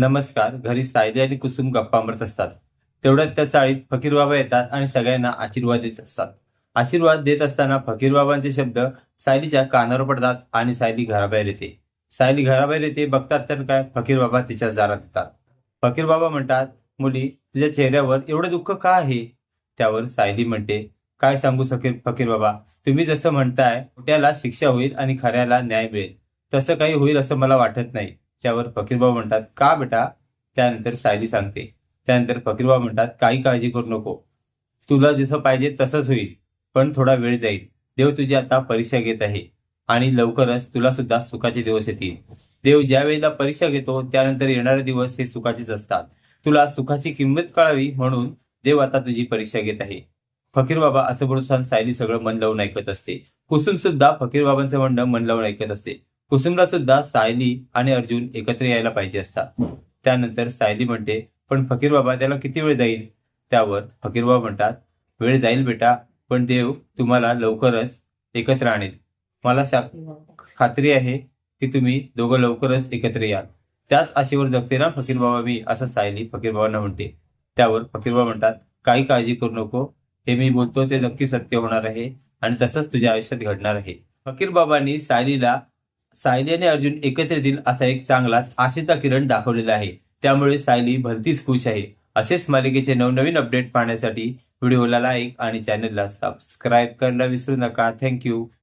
नमस्कार घरी सायली आणि कुसुम गप्पा मारत असतात. तेवढ्यात त्या चाळीत फकीरबाबा येतात आणि सगळ्यांना आशीर्वाद देत असतात. आशीर्वाद देत असताना फकीरबाबांचे शब्द सायलीच्या कानावर पडतात आणि सायली घराबाहेर येते. सायली घराबाहेर येते बघतात तर काय फकीरबाबा तिच्या दारात येतात. फकीरबाबा म्हणतात मुली तुझ्या चेहऱ्यावर एवढं दुःख का आहे? त्यावर सायली म्हणते काय सांगू सकीर फकीरबाबा तुम्ही जसं म्हणताय खोट्याला शिक्षा होईल आणि खऱ्याला न्याय मिळेल. तसं काही होईल असं मला वाटत नाही. त्यावर फकीरबाबा म्हणतात का बेटा? त्यानंतर सायली सांगते त्यानंतर फकीरबाबा म्हणतात काही काळजी करू नको. तुला जसं पाहिजे तसंच होईल पण थोडा वेळ जाईल. देव तुझी आता परीक्षा घेत आहे आणि लवकरच तुला सुद्धा सुखाचे दिवस येतील. देव ज्या वेळेला परीक्षा घेतो त्यानंतर येणारे दिवस हे सुखाचेच असतात. तुला सुखाची किंमत कळावी म्हणून देव आता तुझी परीक्षा घेत आहे. फकीर बाबा असं बोलताना सायली सगळं मन लावून ऐकत असते. कुसुम सुद्धा फकीर बाबांचं म्हणणं मन लावून ऐकत असते. कुसुमला सुद्धा सायली आणि अर्जुन एकत्र यायला पाहिजे असतात. त्यानंतर सायली म्हणते पण फकीर बाबा त्याला किती वेळ जाईल? त्यावर फकीर बाबा म्हणतात वेळ जाईल बेटा पण देव तुम्हाला लवकरच एकत्र आणेल. मला शा खात्री आहे की तुम्ही दोघं लवकरच एकत्र याल. त्याच आशेवर जगते ना फकीर बाबा मी? असं सायली फकीर बाबांना म्हणते. त्यावर फकीर बाबा म्हणतात काही काळजी करू नको. हे मी बोलतो ते नक्की सत्य होणार आहे आणि तसंच तुझ्या आयुष्यात घडणार आहे. फकीर बाबांनी सायलीला सायली आणि अर्जुन एकत्र येतील असा एक चांगलाच आशेचा किरण दाखवलेला आहे. त्यामुळे सायली भलतीच खुश आहे. असेच मालिकेचे नवनवीन अपडेट पाहण्यासाठी व्हिडिओला लाईक आणि चॅनलला सबस्क्राईब करायला विसरू नका. थँक्यू